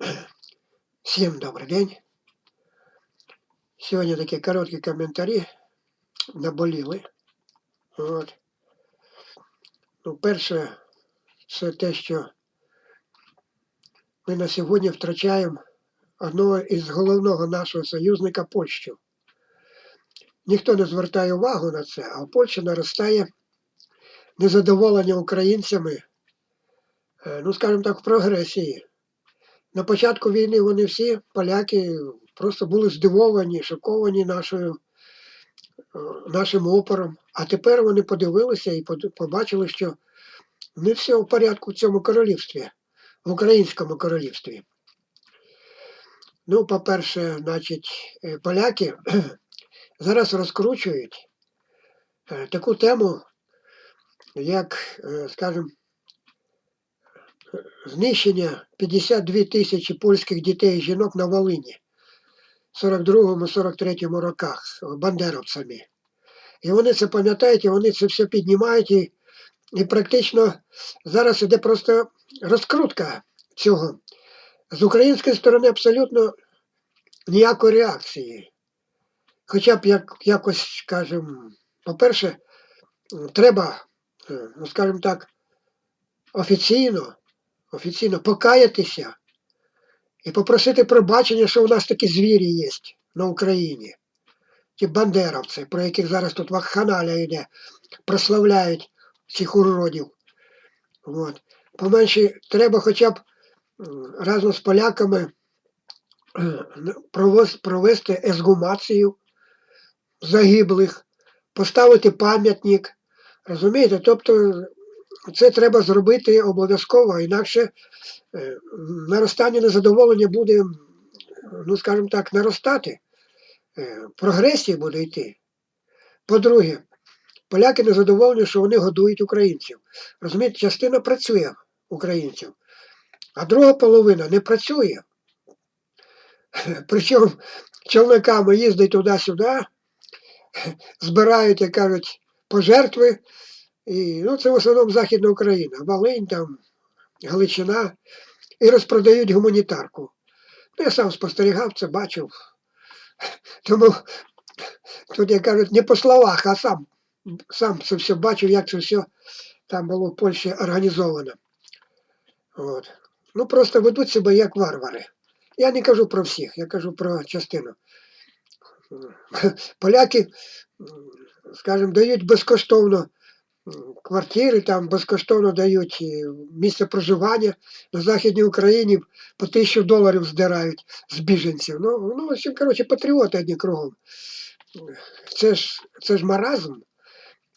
Всім добрий день. Сьогодні такі короткі коментарі наболіли. От. Ну, перше, це те, що ми на сьогодні втрачаємо одного із головного нашого союзника Польщу. Ніхто не звертає увагу на це, а в Польщі наростає незадоволення українцями, е, ну, скажімо так, в прогресії. На початку війни вони всі, поляки, просто були здивовані, шоковані нашою, е, нашим опором. А тепер вони подивилися і побачили, що не все в порядку в цьому королівстві, в українському королівстві. Ну, по-перше, значить, е, поляки зараз розкручують е, таку тему, як, скажімо, знищення 52 тисячі польських дітей і жінок на Волині в 42-43 роках бандеровцями. І вони це пам'ятають, і вони це все піднімають, і, і практично зараз іде просто розкрутка цього. З української сторони абсолютно ніякої реакції. Хоча б як, якось, скажімо, по-перше, треба, е, ну скажімо так, офіційно офіційно покаятися і попросити пробачення, що у нас такі звірі є на Україні. Ті бандеровці, про яких зараз тут вакханаля йде, прославляють цих уродів. От. Поменше треба хоча б разом з поляками провести езгумацію загиблих, поставити пам'ятник. Розумієте? Тобто це треба зробити обов'язково, інакше е, наростання незадоволення буде, ну скажімо так, наростати. Е, Прогресія буде йти. По-друге, поляки незадоволені, що вони годують українців. Розумієте, частина працює українців, а друга половина не працює. Причому човниками їздять туди-сюди, збирають, як кажуть, пожертви. І, ну, це в основному Західна Україна, Волинь, там, Галичина, і розпродають гуманітарку. Ну, я сам спостерігав це, бачив. Тому тут, як кажуть, не по словах, а сам, сам це все бачив, як це все там було в Польщі організовано. От. Ну, просто ведуть себе як варвари. Я не кажу про всіх, я кажу про частину. Поляки, скажімо, дають безкоштовно квартири, там безкоштовно дають місце проживання на Західній Україні по тисячу доларів здирають з біженців. Ну, ну в коротше, патріоти одні кругом. Це ж, це ж маразм.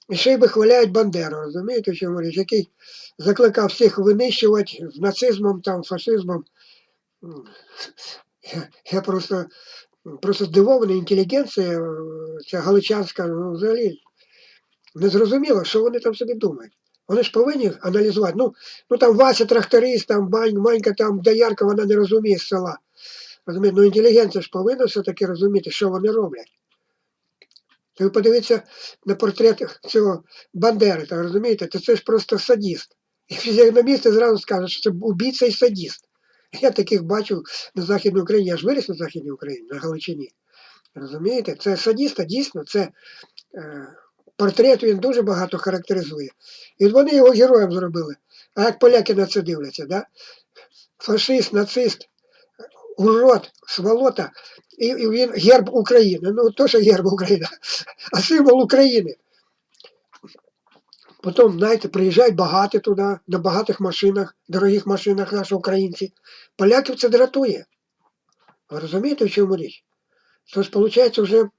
І ще й вихваляють Бандеру, розумієте, чому річ, який закликав всіх винищувати з нацизмом, там, фашизмом. Я, просто, просто здивований, інтелігенція ця галичанська, ну, взагалі не зрозуміло, що вони там собі думають. Вони ж повинні аналізувати. Ну, ну там Вася тракторист, там Манька, там доярка, вона не розуміє з села. Розумієте? Ну інтелігенція ж повинна все-таки розуміти, що вони роблять. Ви подивіться на портрет цього Бандери, так, розумієте, то це ж просто садіст. І фізіогномісти зразу скажуть, що це убійця і садіст. Я таких бачу на Західній Україні, я ж виріс на Західній Україні, на Галичині. Розумієте? Це садіста, дійсно, це е, портрет він дуже багато характеризує. І вони його героєм зробили. А як поляки на це дивляться, да? фашист, нацист, урод, сволота, і, він герб України. Ну, то, що герб України, а символ України. Потім, знаєте, приїжджають багаті туди, на багатих машинах, дорогих машинах наші українці. Поляків це дратує. Ви розумієте, в чому річ? Тож, виходить, вже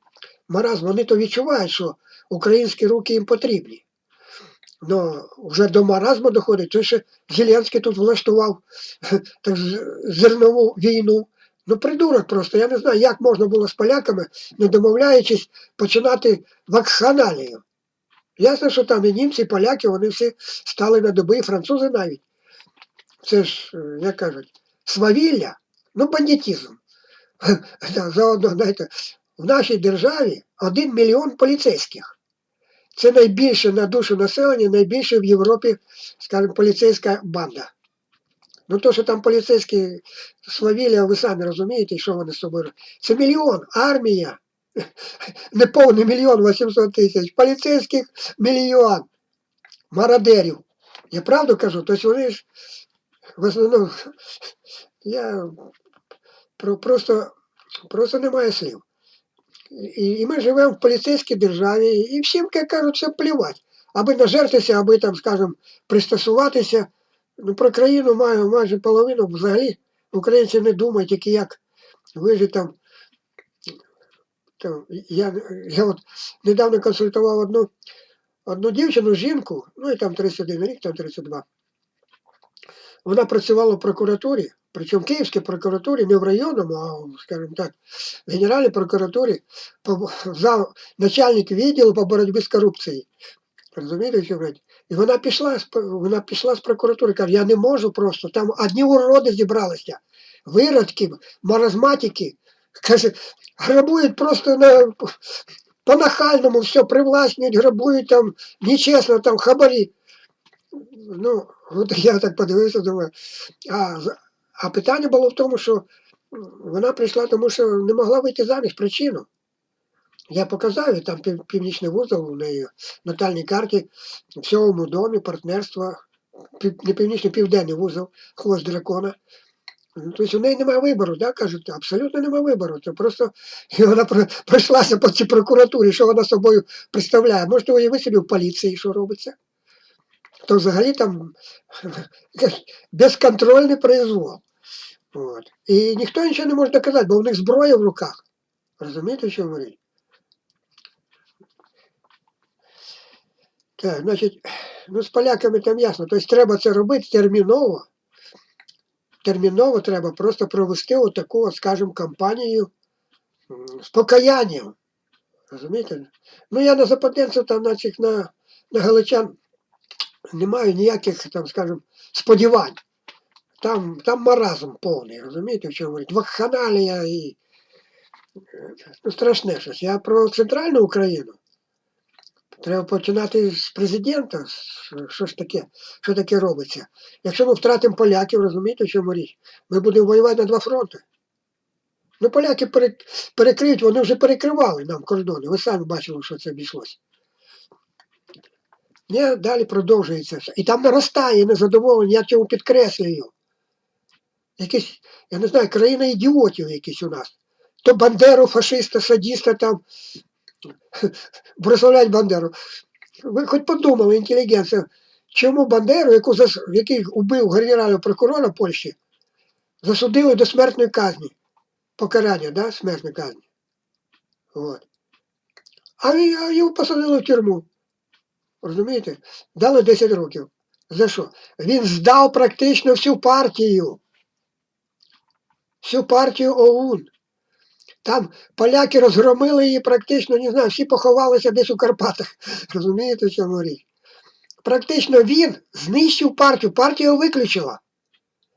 маразм, вони то відчувають, що українські руки їм потрібні. Но вже до маразму доходить, то ще Зеленський тут влаштував так, зернову війну. Ну, придурок просто. Я не знаю, як можна було з поляками, не домовляючись, починати вакханалію. Ясно, що там і німці, і поляки, вони всі стали на доби, і французи навіть. Це ж, е, як кажуть, свавілля, ну бандитизм. Да, Заодно, знаєте, в нашій державі один мільйон поліцейських. Це найбільше на душу населення, найбільше в Європі, скажімо, поліцейська банда. Ну то, що там поліцейські свавілі, а ви самі розумієте, що вони з собою. Це мільйон, армія. Не повний мільйон 800 тисяч. Поліцейських мільйон. Мародерів. Я правду кажу, тобто вони ж в основному я просто, просто немає слів. І, ми живемо в поліцейській державі, і всім, як кажуть, все плівать. Аби нажертися, аби там, скажімо, пристосуватися. Ну, про країну маю майже половину взагалі. Українці не думають, тільки як вижити там. там я, я от недавно консультував одну, одну дівчину, жінку, ну і там 31 рік, там 32. Вона працювала в прокуратурі, причому в Київській прокуратурі, не в районному, а, скажімо так, в Генеральній прокуратурі, по, зав, начальник відділу по боротьбі з корупцією. Розумієте, що говорить? І вона пішла, з п- вона пішла з прокуратури, каже, я не можу просто, там одні уроди зібралися, виродки, маразматики, каже, грабують просто на, по-нахальному все привласнюють, грабують там нечесно, там хабарі. Ну, от я так подивився, думаю. А, з- а питання було в тому, що вона прийшла, тому що не могла вийти заміж причину. Я показав, і там пів- північний вузол у неї на натальній карті в сьомому домі партнерства, не північний, південний вузол, хвост дракона. Ну, Тобто у неї немає вибору, да, кажуть, абсолютно немає вибору. Це просто і вона про- пройшлася по цій прокуратурі, що вона собою представляє. Можете уявити собі в поліції, що робиться. То взагалі там безконтрольний произвол. От. І ніхто нічого не може доказати, бо у них зброя в руках. Розумієте, що говорить? Так, значить, ну з поляками там ясно. Тобто треба це робити терміново. Терміново треба просто провести отаку, от, скажімо, кампанію з покаянням. Розумієте? Ну я на западенців там на цих на, на галичан не маю ніяких, там, скажімо, сподівань. Там, там маразм повний, розумієте, в чому говорить? Вакханалія і е, ну, страшне щось. Я про центральну Україну. Треба починати з президента. Що- Що ж таке, що таке робиться? Якщо ми втратимо поляків, розумієте, в чому річ? Ми будемо воювати на два фронти. Ну, поляки перекриють, вони вже перекривали нам кордони. Ви самі бачили, що це обійшлося. Далі продовжується все. І там наростає незадоволення, я цьому підкреслюю. Якісь, я не знаю, країна ідіотів якісь у нас. То Бандеру, фашиста, садіста там прославлять Бандеру. Ви хоч подумали, інтелігенція, чому Бандеру, яку зас... який убив генерального прокурора Польщі, засудили до смертної казні. Покарання, да, смертної казні. От. А його посадили в тюрму. Розумієте? Дали 10 років. За що? Він здав практично всю партію. Всю партію ОУН. Там поляки розгромили її практично, не знаю, всі поховалися десь у Карпатах. Розумієте, в чому річ? Практично він знищив партію, партія виключила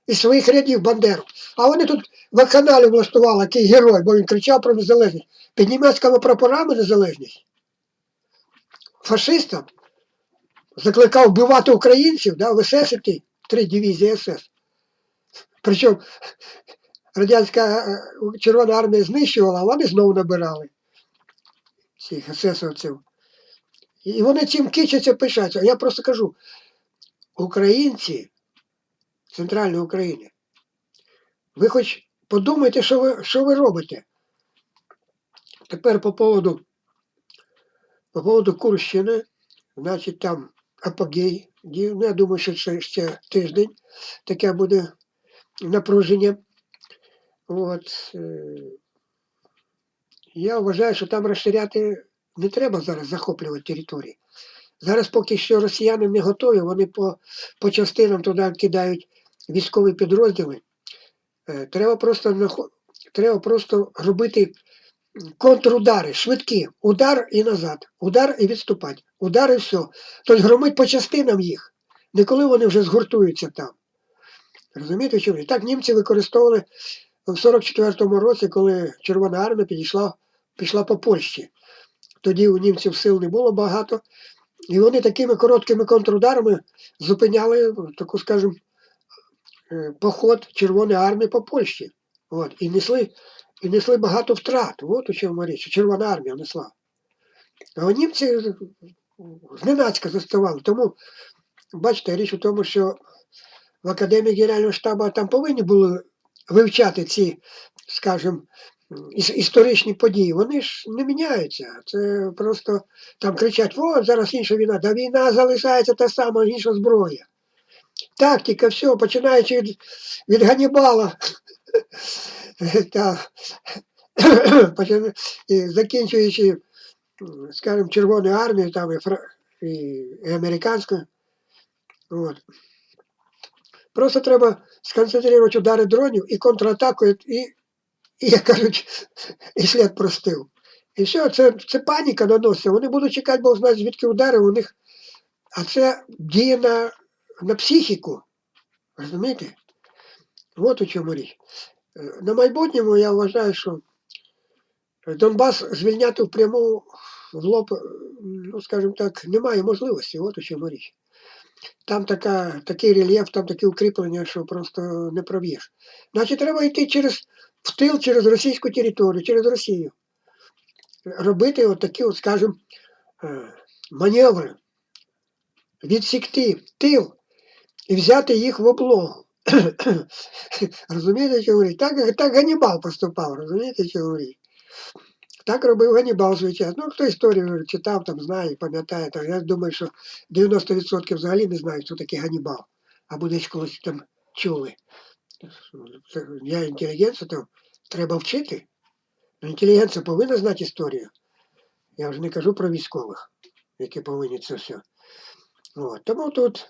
із своїх рядів Бандеру. А вони тут вакханалію влаштували, який герой, бо він кричав про незалежність. Під німецькими прапорами незалежність. Фашистам закликав вбивати українців, да, висесити три дивізії СС. Причому радянська е, Червона армія знищувала, вони знову набирали цих есесовців. І вони цим кичаться, пишаються. Я просто кажу, українці Центральної України, ви хоч подумайте, що ви, що ви робите. Тепер по поводу, по поводу Курщини, значить там апогей. Ну, я думаю, що ще тиждень таке буде напруження. От, е, я вважаю, що там розширяти не треба зараз захоплювати території. Зараз поки що росіяни не готові, вони по, по частинам туди кидають військові підрозділи. Е, Треба просто, треба просто робити контрудари, швидкі. Удар і назад, удар і відступати, удар і все. Тобто громить по частинам їх, не коли вони вже згуртуються там. Розумієте, річ? так німці використовували в 44-му році, коли Червона армія підійшла, пішла по Польщі. Тоді у німців сил не було багато, і вони такими короткими контрударами зупиняли таку, скажімо, е, поход Червоної армії по Польщі. От, і несли, і несли багато втрат. От у чому річ. Червона армія несла. А німці зненацька заставали. Тому, бачите, річ у тому, що в Академії Генерального штабу там повинні були вивчати ці, скажімо, історичні події. Вони ж не міняються. Це просто там кричать: о, зараз інша війна. Да війна залишається та сама, інша зброя. Тактика, все, починаючи від, від Ганнібала. Закінчуючи, скажімо, Червоною армією там і, американською. Просто треба сконцентрувати удари дронів і контратаку, і, і, як кажуть, і слід простив. І все, це, це паніка наноситься. Вони будуть чекати, бо знає, звідки удари у них. А це діє на, на психіку. Розумієте? От у чому річ. Е, На майбутньому я вважаю, що Донбас звільняти впряму в лоб, е, ну, скажімо так, немає можливості. От у чому річ. Там така, такий рельєф, там такі укріплення, що просто не проб'єш. Значить, треба йти через в тил, через російську територію, через Росію. Робити от такі, от, скажімо, е, маневри, відсікти тил і взяти їх в облогу. розумієте, що говорить? Так, так Ганнібал поступав, розумієте, що говорить? Так робив Ганнібал звичайно. Ну, хто історію читав, там знає, пам'ятає. Я думаю, що 90% взагалі не знають, хто такий Ганнібал. Або десь колись там чули. Я інтелігенція, то треба вчити. Ну, Інтелігенція повинна знати історію. Я вже не кажу про військових, які повинні це все. От. Тому тут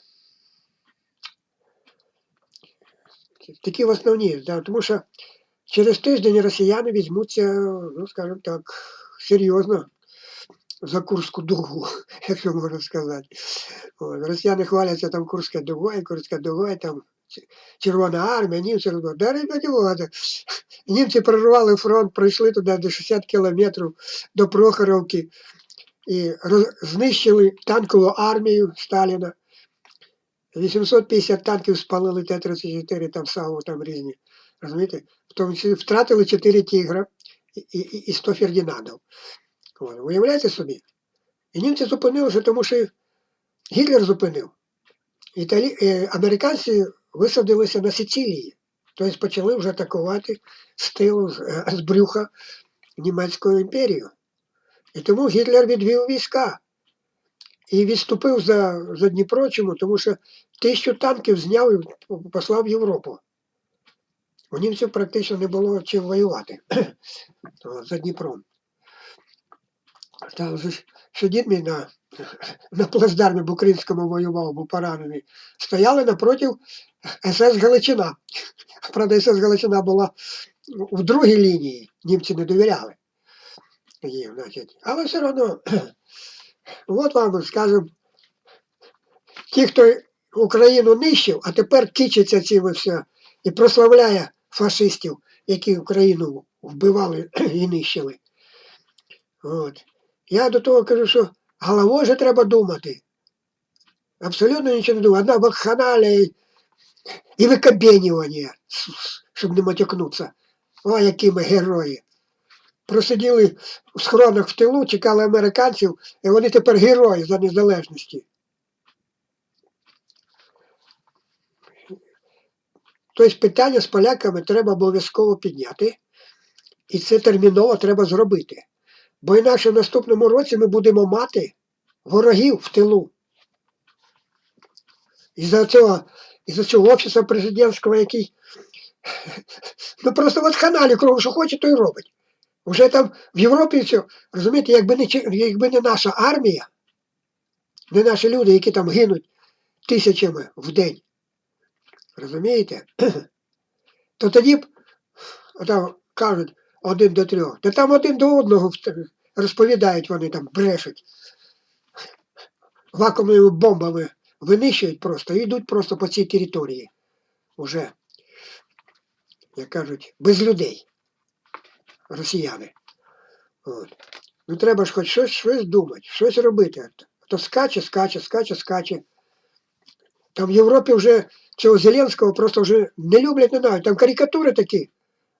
такі в основні, да, тому що через тиждень росіяни візьмуться, ну, скажімо так, серйозно за Курську дугу, якщо можна сказати. От. Росіяни хваляться там Курська дуга, і Курська дуга, і там Червона армія, німці розбили. Да, ребята. Німці прорвали фронт, пройшли туди до 60 кілометрів до Прохоровки і роз, знищили танкову армію Сталіна. 850 танків спалили Т-34, там САУ, там різні. Розумієте? Тому втратили 4 тігра і, і, і 100 Фердінандів. Уявляєте собі? І німці зупинилися, тому що Гітлер зупинив. Італі... е, Американці висадилися на Сицилії, тобто почали вже атакувати з тилу, з, е, брюха Німецькою імперію. І тому Гітлер відвів війська і відступив за, за Дніпро, чому? тому що тисячу танків зняв і послав в Європу. У німців практично не було чим воювати за Дніпром. Там же що дід мій на, на плацдармі Букринському воював, був поранений, стояли напроти СС Галичина. Правда, СС Галичина була в другій лінії, німці не довіряли. їй, значить. Але все одно, от вам, скажімо, ті, хто Україну нищив, а тепер кичиться цим і все, і прославляє фашистів, які Україну вбивали і нищили. От. Я до того кажу, що головою же треба думати. Абсолютно нічого не думаю. Одна вакханалія і- с- щоб не матюкнутися. О, які ми герої. Просиділи в схоронах в тилу, чекали американців, і вони тепер герої за незалежності. Тобто питання з поляками треба обов'язково підняти, і це терміново треба зробити. Бо інакше в наступному році ми будемо мати ворогів в тилу. Із-за цього, із-за цього офісу президентського, який ну просто от каналі кругом, що хоче, то й робить. Вже там в Європі розумієте, якби не, якби не наша армія, не наші люди, які там гинуть тисячами в день, розумієте, то тоді б там кажуть один до трьох, та там один до одного розповідають вони там, брешуть. Вакуумними бомбами винищують просто і йдуть просто по цій території. Уже, як кажуть, без людей. Росіяни. От. Ну треба ж хоч щось, щось думати, щось робити. То скаче, скаче, скаче, скаче. Там в Європі вже цього Зеленського просто вже не люблять, не знають. Там карикатури такі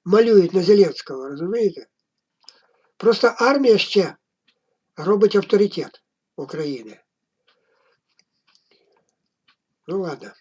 малюють на Зеленського, розумієте? Просто армія ще робить авторитет України. Ну ладно.